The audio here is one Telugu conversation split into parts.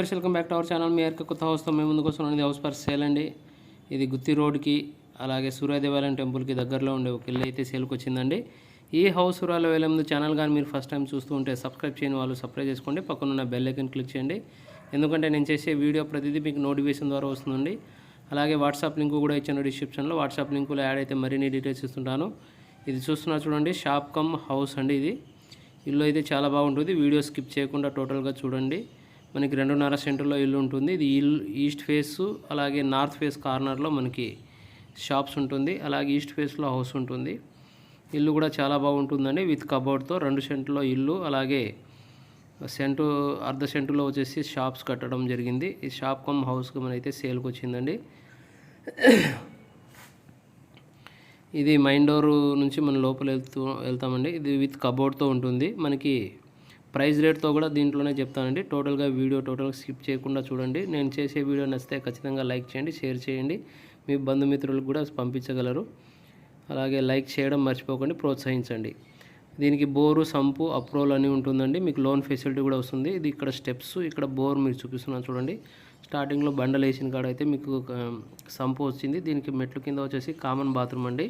టు అవర్ ఛానల్ మీ యొక్క కొత్త హౌస్తో మేము ముందుకు వస్తున్నాం ఇది హౌస్ పర్ సేల్ అండి. ఇది గుత్తి రోడ్కి అలాగే సూర్యదేవాలయం టెంపుల్కి దగ్గరలో ఉండే ఒక ఇల్లు అయితే సేల్కి వచ్చిందండి. ఈ హౌస్ సూర్యాల వేలే ముందు ఛానల్ కానీ మీరు ఫస్ట్ టైం చూస్తూ ఉంటే సబ్స్క్రైబ్ చేయని వాళ్ళు సబ్స్క్రైబ్ చేసుకోండి. పక్కన ఉన్న బెల్ ఐకన్ క్లిక్ చేయండి. ఎందుకంటే నేను చేసే వీడియో ప్రతిదీ మీకు నోటిఫికేషన్ ద్వారా వస్తుందండి. అలాగే వాట్సాప్ లింక్ కూడా ఇచ్చాను డిస్క్రిప్షన్లో వాట్సాప్ లింకులో యాడ్ అయితే మరిన్ని డీటెయిల్స్ ఇస్తుంటాను. ఇది చూస్తున్నా చూడండి షాప్ కమ్ హౌస్ అండి ఇది. ఇల్లు అయితే చాలా బాగుంటుంది. వీడియో స్కిప్ చేయకుండా టోటల్గా చూడండి. మనకి రెండున్నర సెంటర్లో ఇల్లు ఉంటుంది. ఇది ఇల్లు ఈస్ట్ ఫేస్ అలాగే నార్త్ ఫేస్ కార్నర్లో మనకి షాప్స్ ఉంటుంది. అలాగే ఈస్ట్ ఫేస్లో హౌస్ ఉంటుంది. ఇల్లు కూడా చాలా బాగుంటుందండి. విత్ కబోర్డ్తో రెండు సెంట్లో ఇల్లు అలాగే సెంటు అర్ధ సెంటులో వచ్చేసి షాప్స్ కట్టడం జరిగింది. ఈ షాప్ కమ్ హౌస్కి మనైతే సేల్కి వచ్చిందండి. ఇది మైన్ డోర్ నుంచి మనం లోపల వెళ్తూ వెళ్తామండి. ఇది విత్ కబోర్డ్తో ఉంటుంది. మనకి ప్రైస్ రేట్తో కూడా దీంట్లోనే చెప్తానండి. టోటల్గా వీడియో టోటల్గా స్కిప్ చేయకుండా చూడండి. నేను చేసే వీడియో నచ్చితే ఖచ్చితంగా లైక్ చేయండి షేర్ చేయండి. మీ బంధుమిత్రులకు కూడా పంపించగలరు. అలాగే లైక్ చేయడం మర్చిపోకండి ప్రోత్సహించండి. దీనికి బోరు సంపు అప్రోల్ అని ఉంటుందండి. మీకు లోన్ ఫెసిలిటీ కూడా వస్తుంది. ఇది ఇక్కడ స్టెప్స్ ఇక్కడ బోర్ మీరు చూపిస్తున్నాను చూడండి. స్టార్టింగ్లో బండలు వేసిన కాడ అయితే మీకు ఒక సంపు వచ్చింది. దీనికి మెట్లు కింద వచ్చేసి కామన్ బాత్రూమ్ అండి.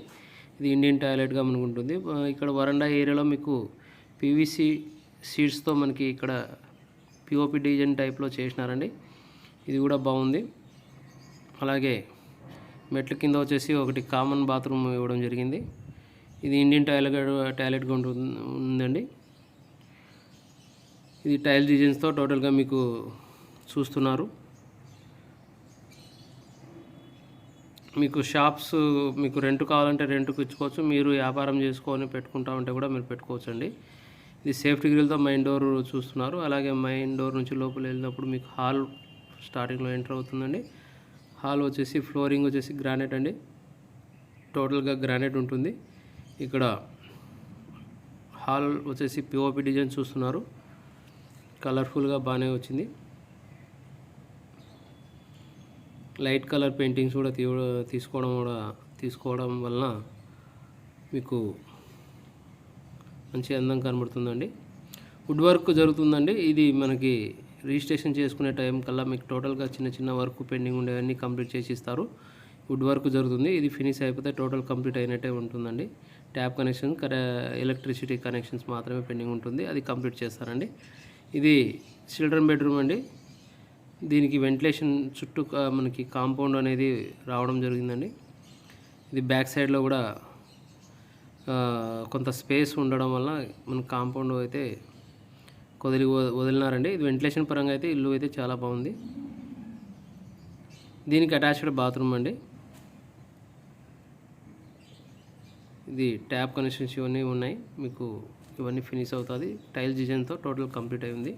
ఇది ఇండియన్ టాయిలెట్గా మనకు ఉంటుంది. ఇక్కడ వరండా ఏరియాలో మీకు పీవీసీ సీట్స్తో మనకి ఇక్కడ పిఓపి డిజైన్ టైప్లో చేసినారండి. ఇది కూడా బాగుంది. అలాగే మెట్ల కింద వచ్చేసి ఒకటి కామన్ బాత్రూమ్ ఇవ్వడం జరిగింది. ఇది ఇండియన్ టాయిలెట్ టాయిలెట్గా ఉందండి. ఇది టైల్ డిజైన్స్తో టోటల్గా మీకు చూస్తున్నారు. మీకు షాప్స్ మీకు రెంట్ కావాలంటే రెంట్కి ఇచ్చుకోవచ్చు. మీరు వ్యాపారం చేసుకొని పెట్టుకుంటా ఉంటే కూడా మీరు పెట్టుకోవచ్చు అండి ఇది సేఫ్టీ గ్రిల్తో మెయిన్ డోర్ చూస్తున్నారు. అలాగే మెయిన్ డోర్ నుంచి లోపల వెళ్ళినప్పుడు మీకు హాల్ స్టార్టింగ్లో ఎంటర్ అవుతుందండి. హాల్ వచ్చేసి ఫ్లోరింగ్ వచ్చేసి గ్రానైట్ అండి. టోటల్గా గ్రానైట్ ఉంటుంది. ఇక్కడ హాల్ వచ్చేసి పిఓపి డిజైన్ చూస్తున్నారు. కలర్ఫుల్గా బాగానే వచ్చింది. లైట్ కలర్ పెయింటింగ్స్ కూడా తీసుకోవడం కూడా తీసుకోవడం వలన మీకు మంచి అందం కనబడుతుందండి. వుడ్ వర్క్ జరుగుతుందండి. ఇది మనకి రిజిస్ట్రేషన్ చేసుకునే టైం కల్లా మీకు టోటల్గా చిన్న చిన్న వర్క్ పెండింగ్ ఉండేవన్నీ కంప్లీట్ చేసి ఇస్తారు. వుడ్ వర్క్ జరుగుతుంది. ఇది ఫినిష్ అయిపోతే టోటల్ కంప్లీట్ అయినట్టే ఉంటుందండి. ట్యాప్ కనెక్షన్ ఎలక్ట్రిసిటీ కనెక్షన్స్ మాత్రమే పెండింగ్ ఉంటుంది. అది కంప్లీట్ చేస్తారండి. ఇది చిల్డ్రన్ బెడ్రూమ్ అండి. దీనికి వెంటిలేషన్ చుట్టూ మనకి కాంపౌండ్ అనేది రావడం జరిగిందండి. ఇది బ్యాక్ సైడ్లో కూడా కొంత స్పేస్ ఉండడం వల్ల మన కాంపౌండ్ అయితే కొదిలి వదిలినారండి. ఇది వెంటిలేషన్ పరంగా అయితే ఇల్లు అయితే చాలా బాగుంది. దీనికి అటాచ్డ్ బాత్రూమ్ అండి. ఇది ట్యాప్ కనెక్షన్స్ ఇవన్నీ ఉన్నాయి. మీకు ఇవన్నీ ఫినిష్ అవుతుంది. టైల్ డిజైన్తో టోటల్ కంప్లీట్ అయింది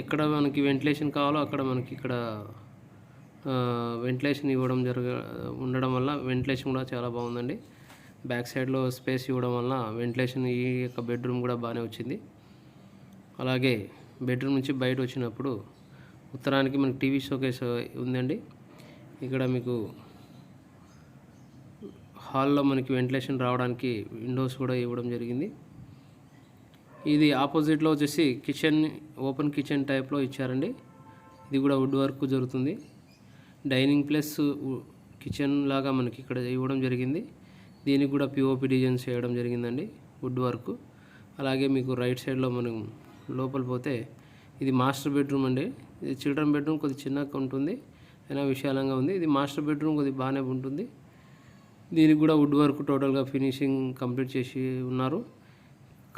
ఎక్కడ మనకి వెంటిలేషన్ కావాలో అక్కడ మనకి ఇక్కడ వెంటిలేషన్ ఇవ్వడం జరగ ఉండడం వల్ల వెంటిలేషన్ కూడా చాలా బాగుందండి. బ్యాక్ సైడ్లో స్పేస్ ఇవ్వడం వల్ల వెంటిలేషన్ ఈ యొక్క బెడ్రూమ్ కూడా బాగానే వచ్చింది. అలాగే బెడ్రూమ్ నుంచి బయట వచ్చినప్పుడు ఉత్తరానికి మనకి టీవీ షోకేస్ ఉందండి. ఇక్కడ మీకు హాల్లో మనకి వెంటిలేషన్ రావడానికి విండోస్ కూడా ఇవ్వడం జరిగింది. ఇది ఆపోజిట్లో వచ్చేసి కిచెన్ ఓపెన్ కిచెన్ టైప్లో ఇచ్చారండి. ఇది కూడా వుడ్ వర్క్ జరుగుతుంది. డైనింగ్ ప్లస్ కిచెన్ లాగా మనకి ఇక్కడ ఇవ్వడం జరిగింది. దీనికి కూడా పిఓపి డిజైన్స్ చేయడం జరిగిందండి వుడ్ వర్క్. అలాగే మీకు రైట్ సైడ్లో మనం లోపల పోతే ఇది మాస్టర్ బెడ్రూమ్ అండి. ఇది చిల్డ్రన్ బెడ్రూమ్ కొద్ది చిన్నగా ఉంటుంది అయినా విశాలంగా ఉంది. ఇది మాస్టర్ బెడ్రూమ్ కొద్ది బాగానే ఉంటుంది. దీనికి కూడా వుడ్ వర్క్ టోటల్గా ఫినిషింగ్ కంప్లీట్ చేసి ఉన్నారు.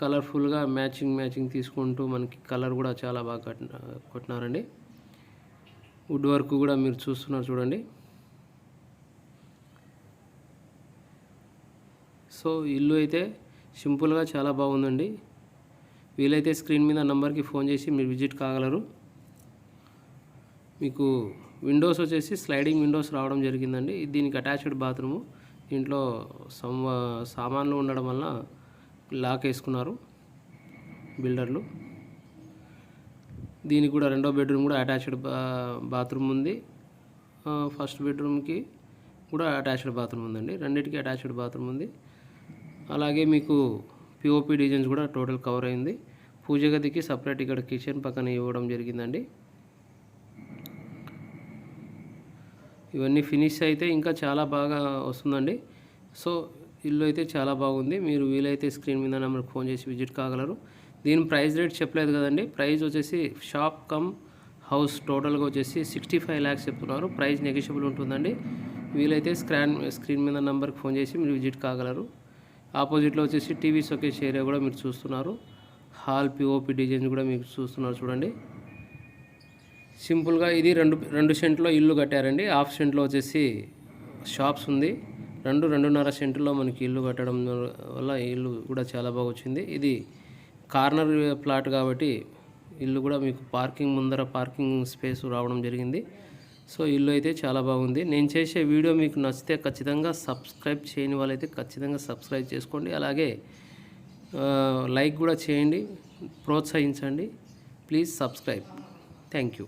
కలర్ఫుల్గా మ్యాచింగ్ మ్యాచింగ్ తీసుకుంటూ మనకి కలర్ కూడా చాలా బాగా కట్టిన కొట్టినారండి. వుడ్ వర్క్ కూడా మీరు చూస్తున్నారు చూడండి. సో ఇల్లు అయితే సింపుల్గా చాలా బాగుందండి. వీలైతే స్క్రీన్ మీద నంబర్కి ఫోన్ చేసి మీరు విజిట్ కాగలరు. మీకు విండోస్ వచ్చేసి స్లైడింగ్ విండోస్ రావడం జరిగిందండి. దీనికి అటాచ్డ్ బాత్రూము. దీంట్లో సమ్ సామాన్లు ఉండడం వల్ల లాక్ వేసుకున్నారు బిల్డర్లు. దీనికి కూడా రెండో బెడ్రూమ్ కూడా అటాచ్డ్ బాత్రూమ్ ఉంది. ఫస్ట్ బెడ్రూమ్కి కూడా అటాచ్డ్ బాత్రూమ్ ఉందండి. రెండింటికి అటాచ్డ్ బాత్రూమ్ ఉంది. అలాగే మీకు పిఓపి డిజైన్స్ కూడా టోటల్ కవర్ అయింది. పూజ గదికి సపరేట్ ఇక్కడ కిచెన్ పక్కన ఇవ్వడం జరిగిందండి. ఇవన్నీ ఫినిష్ అయితే ఇంకా చాలా బాగా వస్తుందండి. సో ఇల్లు అయితే చాలా బాగుంది. మీరు వీలైతే స్క్రీన్ మీద నెంబర్కి ఫోన్ చేసి విజిట్ కాగలరు. దీని ప్రైస్ రేట్ చెప్పలేదు కదండి. ప్రైస్ వచ్చేసి షాప్ కమ్ హౌస్ టోటల్గా వచ్చేసి సిక్స్టీ ఫైవ్ ల్యాక్స్ చెప్తున్నారు. ప్రైస్ నెగిషియబుల్ ఉంటుందండి. వీలైతే స్క్రాన్ స్క్రీన్ మీద నెంబర్కి ఫోన్ చేసి మీరు విజిట్ కాగలరు. ఆపోజిట్లో వచ్చేసి టీవీ సొకేష్ ఏరియా కూడా మీరు చూస్తున్నారు. హాల్ పిఓపి డిజైన్ కూడా మీరు చూస్తున్నారు చూడండి. సింపుల్గా ఇది రెండు రెండు సెంట్లో ఇల్లు కట్టారండి. హాఫ్ సెంట్లో వచ్చేసి షాప్స్ ఉంది. రెండు రెండున్నర సెంట్లో మనకి ఇల్లు కట్టడం వల్ల ఇల్లు కూడా చాలా బాగా వచ్చింది. ఇది కార్నర్ ప్లాట్ కాబట్టి ఇల్లు కూడా మీకు పార్కింగ్ ముందర పార్కింగ్ స్పేస్ రావడం జరిగింది. సో ఇల్లు అయితే చాలా బాగుంది. నేను చేసే వీడియో మీకు నచ్చితే ఖచ్చితంగా సబ్స్క్రైబ్ చేయని వాళ్ళైతే ఖచ్చితంగా సబ్స్క్రైబ్ చేసుకోండి. అలాగే లైక్ కూడా చేయండి ప్రోత్సహించండి. Please subscribe. Thank you.